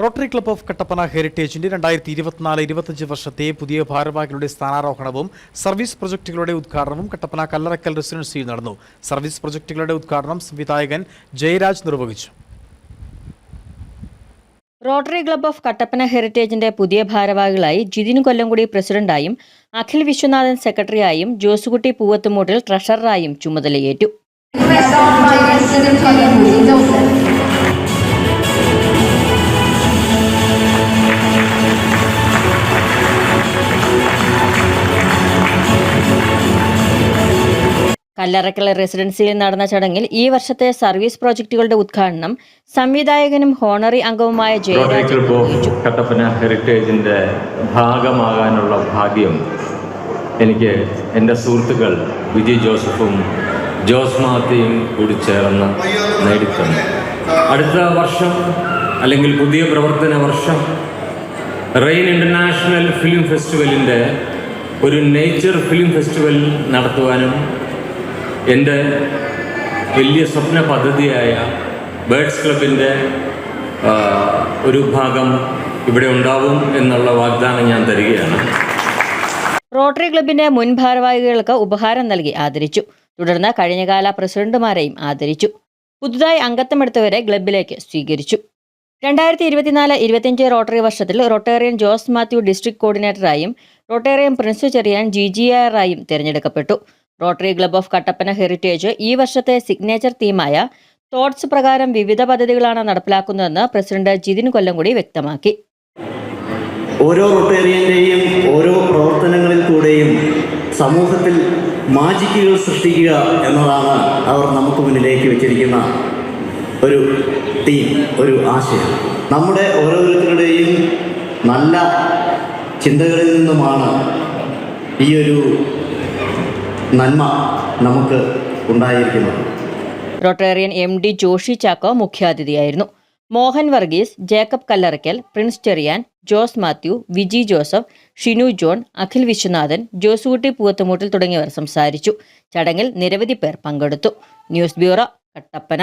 Rotary club of Kattappana ഹെറിറ്റേജിന്റെ രണ്ടായിരത്തി ഇരുപത്തിനാല് ഇരുപത്തഞ്ച് വർഷത്തെ പുതിയ ഭാരവാഹികളുടെ സ്ഥാനാരോഹണവും സർവീസ് പ്രൊജക്ടുകളുടെ ഉദ്ഘാടനവും കട്ടപ്പന കല്ലറക്കൽ റെസിഡൻസിയിൽ നടന്നു. സർവീസ് പ്രൊജക്ടുകളുടെ ഉദ്ഘാടനം സംവിധായകൻ ജയരാജ് നിർവഹിച്ചു. റോട്ടറി ക്ലബ് ഓഫ് കട്ടപ്പന ഹെറിറ്റേജിന്റെ പുതിയ ഭാരവാഹികളായി ജിതിൻ കൊല്ലംകുടി പ്രസിഡന്റായും അഖിൽ വിശ്വനാഥൻ സെക്രട്ടറിയായും ജോസുകുട്ടി പൂവത്തുമൂട്ടിൽ ട്രഷററായും ചുമതലയേറ്റു. കല്ലറക്കൽ റെസിഡൻസിയിൽ നടന്ന ചടങ്ങിൽ ഈ വർഷത്തെ സർവീസ് പ്രോജക്റ്റുകളുടെ ഉദ്ഘാടനം സംവിധായകനും ഹോണറി അംഗവുമായ റോട്ടറി ജയരാജ് ക്ലബ് കട്ടപ്പന ഹെറിറ്റേജിന്റെ ഭാഗമാകാനുള്ള ഭാഗ്യം എനിക്ക് എന്റെ സുഹൃത്തുക്കൾ വിജി ജോസഫും ജോസ് മാത്തിയും കൂടി ചേർന്ന് നേടിത്തന്നു. അടുത്ത വർഷം അല്ലെങ്കിൽ പുതിയ പ്രവർത്തന വർഷം റെയിൻ ഇന്റർനാഷണൽ ഫിലിം ഫെസ്റ്റിവലിന്റെ ഒരു നേച്ചർ ഫിലിം ഫെസ്റ്റിവൽ നടത്തുവാനും എന്റെ വലിയ സ്വപ്ന പദ്ധതിയായ ബേഡ്സ് ക്ലബിന്റെ ഒരു ഭാഗം ഇവിടെ ഉണ്ടാവും എന്നുള്ള വാഗ്ദാനം ഞാൻ തരികയാണ്. റോട്ടറി ക്ലബിന്റെ മുൻ ഭാരവാഹികൾക്ക് ഉപഹാരം നൽകി ആദരിച്ചു. തുടർന്ന് കഴിഞ്ഞകാല പ്രസിഡന്റുമാരെയും ആദരിച്ചു. പുതുതായി അംഗത്വമെടുത്തവരെ ക്ലബിലേക്ക് സ്വീകരിച്ചു. രണ്ടായിരത്തി ഇരുപത്തിനാല് ഇരുപത്തിയഞ്ച് റോട്ടറി വർഷത്തിൽ Rotarian Jose Mathew district കോർഡിനേറ്ററായും rotarian Prince Cheriyan G G ആറായും തിരഞ്ഞെടുക്കപ്പെട്ടു. Rotary club of Kattappana heritage ഈ വർഷത്തെ സിഗ്നേച്ചർ തീമായ തോട്ട്സ് പ്രകാരം വിവിധ പദ്ധതികളാണ് നടപ്പിലാക്കുന്നതെന്ന് പ്രസിഡന്റ് ജിതിൻ കൊല്ലംകുടി വ്യക്തമാക്കി. ഓരോ റൊട്ടേറിയന്റെയും ഓരോ പ്രവർത്തനങ്ങളിൽ കൂടെയും സമൂഹത്തിൽ മാജിക്കുകൾ സൃഷ്ടിക്കുക എന്നതാണ് അവർ നമുക്ക് മുന്നിലേക്ക് വെച്ചിരിക്കുന്ന ഒരു തീം ഒരു ആശയം. നമ്മുടെ ഓരോരുത്തരുടെയും നല്ല ചിന്തകളിൽ നിന്നുമാണ് ഈ ഒരു നന്മ നമുക്ക് ഉണ്ടായിരിക്കുന്നത്. Rotarian M D Joshi Chacko മുഖ്യാതിഥിയായിരുന്നു. Mohan Varghese Jacob Kallarakkal Prince Cheriyan Jose Mathew Viji Joseph Shinu John Akhil Viswanathan Josekutty Poovathumoottil തുടങ്ങിയവർ സംസാരിച്ചു. ചടങ്ങിൽ നിരവധി പേർ പങ്കെടുത്തു. News bureau Kattappana.